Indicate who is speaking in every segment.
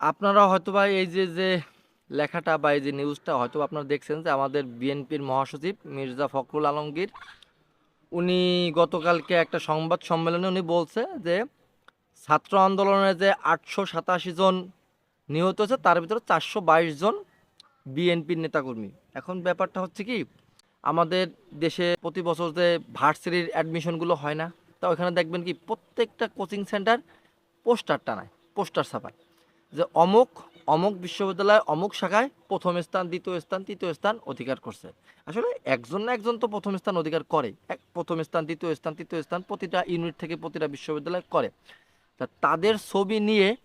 Speaker 1: আপনারা হয়তোবা এই যে যে লেখাটা বা এই যে নিউজটা হয়তো আপনারা দেখছেন যে আমাদের বিএনপির মহাসচিব মির্জা ফখরুল আলমগীর, উনি গতকালকে একটা সংবাদ সম্মেলনে উনি বলছে যে ছাত্র আন্দোলনে যে আটশো সাতাশি জন নিহত হয়েছে, তার ভিতরে চারশো বাইশ জন বিএনপির নেতাকর্মী। এখন ব্যাপারটা হচ্ছে কি, আমাদের দেশে প্রতি বছর যে ভার্সিটির অ্যাডমিশনগুলো হয় না, তা ওখানে দেখবেন কি প্রত্যেকটা কোচিং সেন্টার পোস্টার টানায়, পোস্টার ছাপায়। যে অমুক অমুক বিশ্ববিদ্যালয়, অমুক শাখায় প্রথম স্থান, দ্বিতীয় স্থান, তৃতীয় স্থান অধিকার করছে। আসলে একজন না একজন তো প্রথম স্থান অধিকার করে। এক, প্রথম স্থান, দ্বিতীয় স্থান, তৃতীয় স্থান প্রতিটা ইউনিট থেকে প্রতিটা বিশ্ববিদ্যালয় করে। তা তাদের ছবি নিয়ে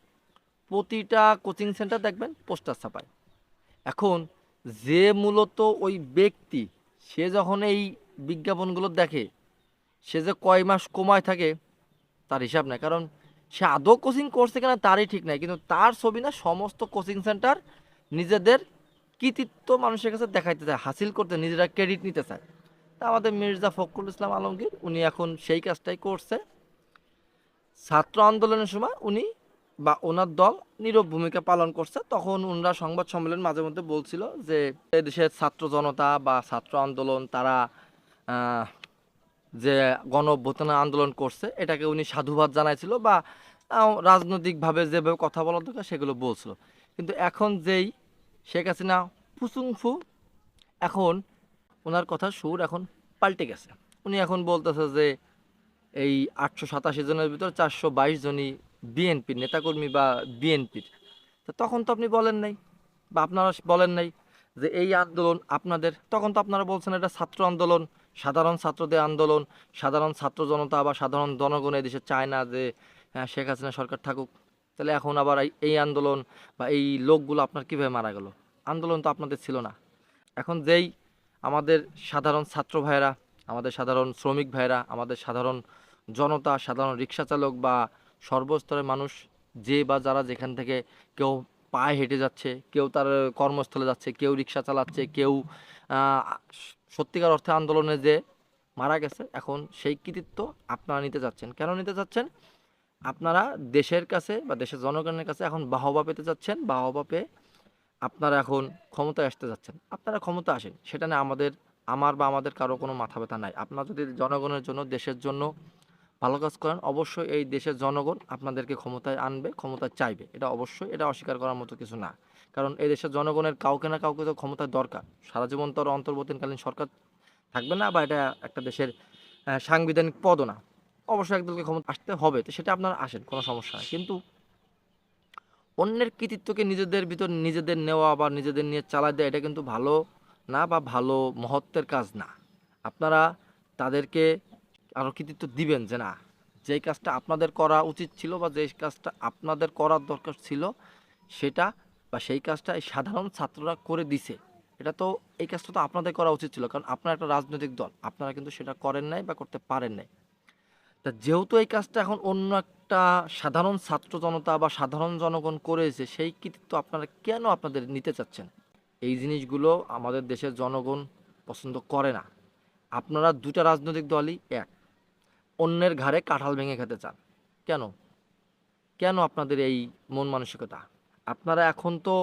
Speaker 1: প্রতিটা কোচিং সেন্টার দেখবেন, পোস্টার ছাপায়। এখন যে মূলত ওই ব্যক্তি, সে যখন এই বিজ্ঞাপনগুলো দেখে, সে যে কয় মাস কমায় থাকে, তার হিসাব নাই। কারণ সে আদৌ কোচিং করছে কিনা তারই ঠিক নাই, কিন্তু তার ছবি না সমস্ত কোচিং সেন্টার নিজেদের কৃতিত্ব মানুষের কাছে দেখাইতে চায়, হাসিল করতে, নিজেরা ক্রেডিট নিতে চায়। তা আমাদের মির্জা ফখরুল ইসলাম আলমগীর, উনি এখন সেই কাজটাই করছে। ছাত্র আন্দোলনের সময় উনি বা ওনার দল নীরব ভূমিকা পালন করছে। তখন ওনারা সংবাদ সম্মেলন মাঝে মধ্যে বলছিল যে দেশের ছাত্র জনতা বা ছাত্র আন্দোলন, তারা যে গণ অভ্যুত্থান আন্দোলন করছে, এটাকে উনি সাধুবাদ জানাইছিল বা রাজনৈতিকভাবে যেভাবে কথা বলা দরকার সেগুলো বলছিল। কিন্তু এখন যেই শেখ হাসিনা ফুসুংফু, এখন ওনার কথা সুর এখন পাল্টে গেছে। উনি এখন বলতেছে যে, এই আটশো সাতাশি জনের ভিতর চারশো বাইশ জনই বিএনপির নেতাকর্মী বা বিএনপির। তখন তো আপনি বলেন নাই, বা আপনারা বলেন নাই যে এই আন্দোলন আপনাদের, তখন তো আপনারা বলছেন এটা ছাত্র আন্দোলন সাধারণ ছাত্রদের আন্দোলন সাধারণ ছাত্র জনতা বা সাধারণ জনগণ এই দেশে চায় না যে হ্যাঁ, শেখ হাসিনা সরকার থাকুক। তাহলে এখন আবার এই- আন্দোলন বা এই লোকগুলো আপনার কীভাবে মারা গেল? আন্দোলন তো আপনাদের ছিল না। এখন যেই আমাদের সাধারণ ছাত্র ভাইয়েরা আমাদের সাধারণ শ্রমিক ভাইয়েরা আমাদের সাধারণ জনতা সাধারণ রিক্সা চালক বা সর্বস্তরের মানুষ যে বা যারা যেখান থেকে কেউ পায়ে হেঁটে যাচ্ছে, কেউ তার কর্মস্থলে যাচ্ছে, কেউ রিক্সা চালাচ্ছে, কেউ সত্যিকার অর্থে আন্দোলনে যে মারা গেছে, এখন সেই কৃতিত্ব আপনারা নিতে যাচ্ছেন কেন নিতে যাচ্ছেন আপনারা দেশের কাছে বা দেশের জনগণের কাছে এখন বাহবা পেতে যাচ্ছেন বাহবা পেয়ে আপনারা এখন ক্ষমতায় আসতে যাচ্ছেন আপনারা ক্ষমতা আসেন, সেটা না আমাদের, আমার বা আমাদের কারও কোনো মাথা ব্যথা নাই। আপনারা যদি জনগণের জন্য, দেশের জন্য ভালো কাজ করেন, অবশ্যই এই দেশের জনগণ আপনাদেরকে ক্ষমতায় আনবে, ক্ষমতায় চাইবে। এটা অবশ্যই, এটা অস্বীকার করার মতো কিছু না। কারণ এই দেশের জনগণের কাউকে না কাউকে তো ক্ষমতার দরকার। সারা জীবন তো অন্তর্বর্তীকালীন সরকার থাকবে না বা এটা একটা দেশের সাংবিধানিক পদও না। অবশ্যই একদলকে ক্ষমতা আসতে হবে, তো সেটা আপনারা আসেন, কোনো সমস্যা নেই। কিন্তু অন্যের কৃতিত্বকে নিজেদের ভিতর নিজেদের নেওয়া বা নিজেদের নিয়ে চালা দেওয়া, এটা কিন্তু ভালো না বা ভালো মহত্বের কাজ না। আপনারা তাদেরকে আরও কৃতিত্ব দিবেন যে না, যেই কাজটা আপনাদের করা উচিত ছিল বা যেই কাজটা আপনাদের করার দরকার ছিল সেটা বা সেই কাজটা এই সাধারণ ছাত্ররা করে দিছে, এটা তো এই কাজটা তো আপনাদের করা উচিত ছিল। কারণ আপনারা একটা রাজনৈতিক দল, আপনারা কিন্তু সেটা করেন নাই বা করতে পারেন নাই। তা যেহেতু এই কাজটা এখন অন্য একটা সাধারণ ছাত্র জনতা বা সাধারণ জনগণ করেছে, সেই কৃতিত্ব আপনারা কেন আপনাদের নিতে চাচ্ছেন? এই জিনিসগুলো আমাদের দেশের জনগণ পছন্দ করে না। আপনারা দুটা রাজনৈতিক দলই এক। অন্যের ঘাড়ে কাঁঠাল ভেঙে খেতে চান। কেন? কেন আপনাদের এই মন মানসিকতা? আপনারা এখন তো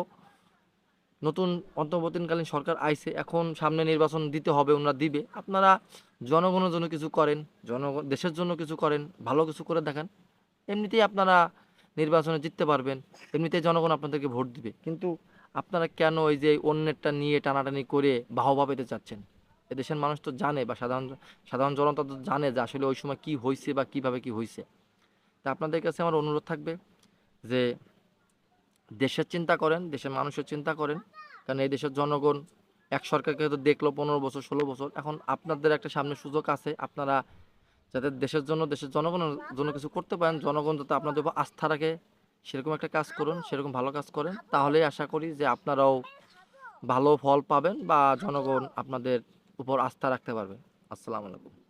Speaker 1: নতুন অন্তর্বর্তীকালীন সরকার আইছে, এখন সামনে নির্বাচন দিতে হবে, ওনারা দিবে। আপনারা জনগণের জন্য কিছু করেন জনগণ দেশের জন্য কিছু করেন, ভালো কিছু করে দেখান। এমনিতেই আপনারা নির্বাচনে জিততে পারবেন, এমনিতেই জনগণ আপনাদেরকে ভোট দিবে। কিন্তু আপনারা কেন ওই যে অন্যেরটা নিয়ে টানাটানি করে বাহবা পেতে চাচ্ছেন? এদেশের মানুষ তো জানে বা সাধারণ সাধারণ জনতা তো জানে যে আসলে ওই সময় কি হয়েছে বা কীভাবে কি হয়েছে তা আপনাদের কাছে আমার অনুরোধ থাকবে যে দেশের চিন্তা করেন, দেশের মানুষের চিন্তা করেন। কারণ এই দেশের জনগণ, এক সরকারকে হয়তো দেখল পনেরো বছর, ষোলো বছর। এখন আপনাদের একটা সামনে সুযোগ আছে, আপনারা যাতে দেশের জন্য, দেশের জনগণের জন্য কিছু করতে পারেন। জনগণ যাতে আপনাদের উপর আস্থা রাখে, সেরকম একটা কাজ করুন, সেরকম ভালো কাজ করেন। তাহলেই আশা করি যে আপনারাও ভালো ফল পাবেন বা জনগণ আপনাদের উপর আস্থা রাখতে পারবে। আসসালামু আলাইকুম।